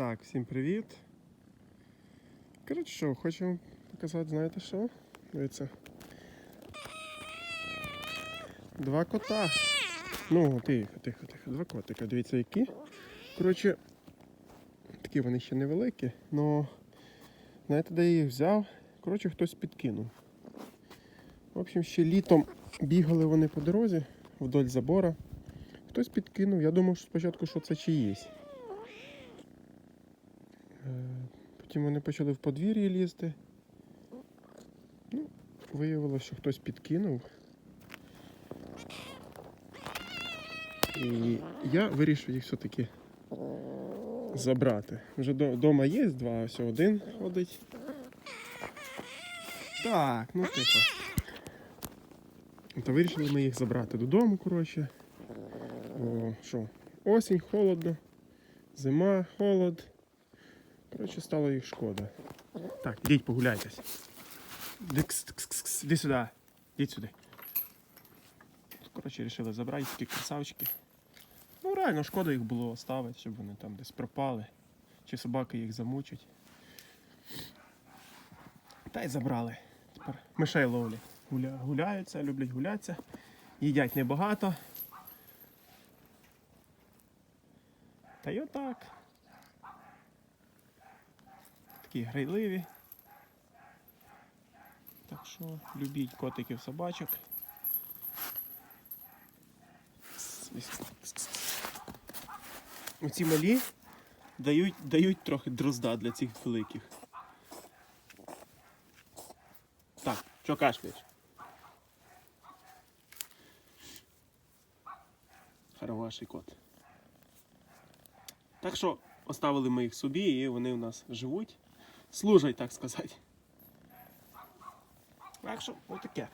Так, всім привіт. Коротше, що, хочу вам показати, знаєте що? Дивіться. Два кота. Ну, тихо, тихо, тихо. Два котика. Дивіться, які. Коротше, такі вони ще невеликі, але знаєте, де я їх взяв? Коротше, хтось підкинув. В общем, ще літом бігали вони по дорозі вдоль забора. Хтось підкинув. Я думав що спочатку, що це чиїсь. Потім вони почали в подвір'ї лізти. Ну, виявилося, що хтось підкинув. І я вирішив їх все-таки забрати. Вже вдома є два, ось один ходить. Так, ну тихо. То вирішили ми їх забрати додому, коротше. О, що? Осінь, холодно, зима, холод. Коротше, стало їх шкода. Так, ідіть погуляйтесь. Іди сюди. Ідіть сюди. Коротше, вирішили забрати такі красавчики. Ну, реально, шкода їх було оставити, щоб вони там десь пропали. Чи собаки їх замучать. Та й забрали. Тепер мишей ловлять. Гуля... Гуляються, люблять гулятися. Їдять небагато. Та й отак. Такі грайливі. Так що любіть котиків собачок. Оці малі дають, дають трохи дрозда для цих великих. Так, що кашляєш? Хороший кот. Так що оставили ми їх собі і вони у нас живуть. Служать, так сказати. Так що, отаке.